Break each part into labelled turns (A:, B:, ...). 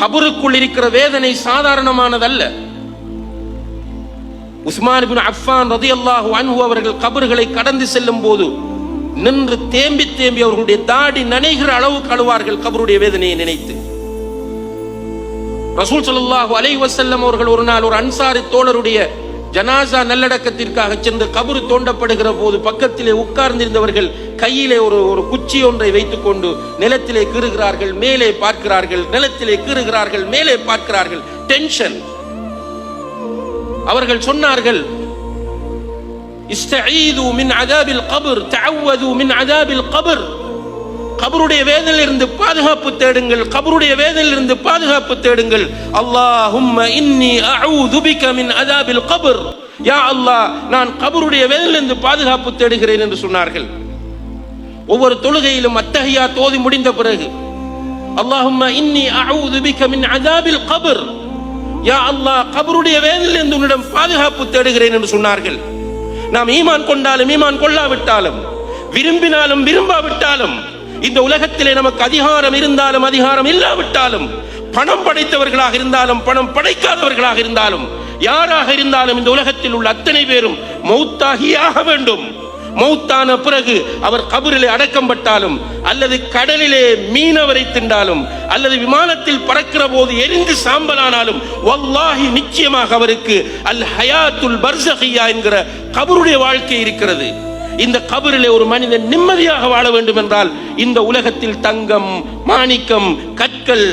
A: கபருக்குள் இருக்கிற வேதனை சாதாரணமானதல்ல. உஸ்மான் பின் அஃபான் ரதியல்லாஹு அன்ஹு அவர்கள் கபர்களை கடந்து செல்லும் போது நின்று தேம்பி தேம்பி அவர்களுடைய தாடி நனைகிற அளவுக்கு அழுவார்கள் கபருடைய வேதனையை நினைத்து. ரசூல் ஸல்லல்லாஹு அலை வசல்லம் அவர்கள் ஒரு நாள் ஒரு அன்சாரி தோழருடைய ஜனாசா நல்லடக்கத்திற்காக சென்று கபரு தோண்டப்படுகிற போது பக்கத்திலே உட்கார்ந்திருந்தவர்கள் கையிலே ஒரு ஒரு குச்சி ஒன்றை வைத்துக்கொண்டு நிலத்திலே கீறுகிறார்கள் மேலே பார்க்கிறார்கள் நிலத்திலே கீறுகிறார்கள் மேலே பார்க்கிறார்கள். டென்ஷன் அவர்கள் சொன்னார்கள் இஸ்தஈது மின் அதாபில் கபர் தஅவது மின் அதாபில் கபர். கபருடைய வேதனிலிருந்து பாதுகாப்பு தேடுங்கள் கபருடைய வேதனிலிருந்து பாதுகாப்பு தேடுங்கள். அல்லாஹும்ம இன்னி அஊது பிக மின் அதாபில் கபர். யா அல்லாஹ் நான் கபருடைய வேதனிலிருந்து பாதுகாப்பு தேடுகிறேன் என்று சொன்னார்கள். ஒவ்வொரு தொழுகையிலும் அத்தகையா தோதி முடிந்த பிறகு அல்லாஹும்ம இன்னி அஊது பிக மின் அதாபில் கபர். யா அல்லாஹ் கபருடைய வேதனிலிருந்து உன்னிடம் பாதுகாப்பு தேடுகிறேன் என்று சொன்னார்கள். நாம் ஈமான் கொண்டாலும் ஈமான் கொள்ளாவிட்டாலும் விரும்பினாலும் விரும்பாவிட்டாலும் இந்த உலகத்திலே நமக்கு அதிகாரம் இருந்தாலும் அதிகாரம் இல்லாவிட்டாலும் பணம் படைத்தவர்களாக இருந்தாலும் பணம் படைக்காதவர்களாக இருந்தாலும் யாராக இருந்தாலும் இந்த உலகத்தில் உள்ள அத்தனை பேரும் மௌத்தாகியாக வேண்டும். மௌத்தான பிறகு அவர் கபரிலே அடக்கம் பட்டாலும் அல்லது கடலிலே மீனவரை திண்டாலும் அல்லது விமானத்தில் பறக்கிற போது எரிந்து சாம்பலானாலும் வல்லாஹி நிச்சயமாக அவருக்கு அல் ஹயாத்துல் பர்சஹியா என்கிற கபருடைய வாழ்க்கை இருக்கிறது. இந்த கபரிலே ஒரு மனிதன் நிம்மதியாக வாழ வேண்டும் என்றால் இந்த உலகத்தில் தங்கம் மாணிக்கம் கற்கள்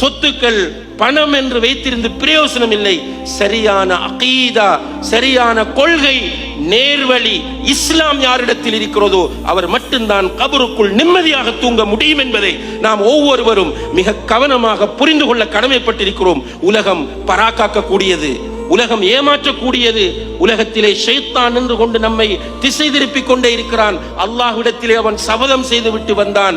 A: சொத்துக்கள் பணம் என்று வைத்திருந்து பிரயோசனம் இல்லை. சரியான அகீதா சரியான கொள்கை நேர்வழி இஸ்லாம் யாரிடத்தில் இருக்கிறதோ அவர் மட்டும்தான் கபருக்குள் நிம்மதியாக தூங்க முடியும் என்பதை நாம் ஒவ்வொருவரும் மிக கவனமாக புரிந்து கொள்ள கடமைப்பட்டிருக்கிறோம். உலகம் பராக்காக்கக்கூடியது. உலகம் ஏமாற்றக்கூடியது. உலகத்திலே ஷைத்தான் நின்று கொண்டு நம்மை திசை திருப்பிக் கொண்டே இருக்கிறான். அல்லாஹ்விடத்திலே அவன் சபதம் செய்து விட்டு வந்தான்.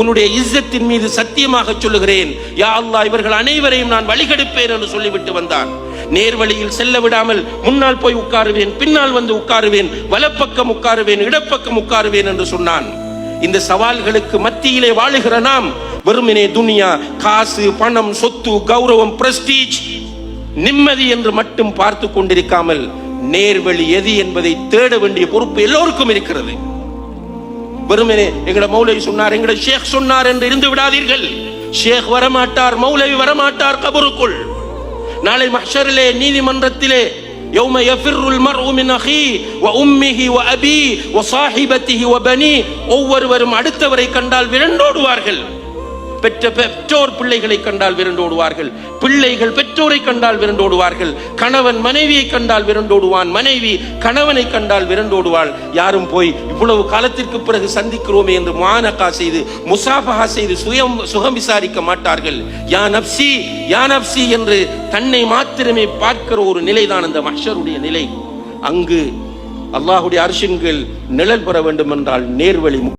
A: உன்னுடைய இஸ்ஸத்தின் மீது சத்தியமாக சொல்லுகிறேன். யா அல்லா இவர்கள் அனைவரையும் நான் வழிகெடுப்பேன் என்று சொல்லிவிட்டு வந்தான். நேர்வழியில் செல்ல விடாமல் முன்னால் போய் உட்காருவேன் பின்னால் வந்து உட்காருவேன் வலப்பக்கம் உட்காருவேன் இடப்பக்கம் உட்காருவேன் என்று சொன்னான். இந்த சவால்களுக்கு மத்தியிலே வாழுகிற நாம் வெறுமனே துனியா காசு பணம் சொத்து கௌரவம் பிரஸ்டீஜ் நிம்மதி என்று மட்டும் பார்த்து கொண்டிருக்காமல் நேர்வழி எது என்பதை தேட வேண்டிய பொறுப்பு எல்லோருக்கும் இருக்கிறது வெறுமனே எங்கட மௌலவி சொன்னார் எங்கட ஷேக் சொன்னார் என்று இருந்து விடாதீர்கள் ஷேக் வரமாட்டார் மௌலவி வரமாட்டார் கபருக்குள் நாளை மஹ்ஷரிலே நீதிமன்றத்திலே يوم يفر المرء من أخيه وأمه وأبيه وصاحبته وبنيه ஒவ்வொருவரும் அடுத்தவரை கண்டால் விரண்டோடுவார்கள் பெற்ற பெற்றோர் பிள்ளைகளை கண்டால் விரண்டோடுவார்கள் பிள்ளைகள் பெற்றோரை கண்டால் விரண்டோடுவார்கள் கணவன் மனைவியை கண்டால் விரண்டோடுவான் மனைவி கணவனை கண்டால் விரண்டோடுவாள் யாரும் போய் இவ்வளவு காலத்திற்கு பிறகு சந்திக்கிறோமே என்று மானக்கா செய்து முசாஃபஹா செய்து சுயம் சுகம் விசாரிக்க மாட்டார்கள். யா நப்சி யா நப்சி என்று தன்னை மாத்திரமே பார்க்கிற ஒரு நிலைதான் அந்த மஷருடைய நிலை. அங்கு அல்லாஹுடைய அரிசின்கள் நிழல் பெற வேண்டும் என்றால் நேர்வழி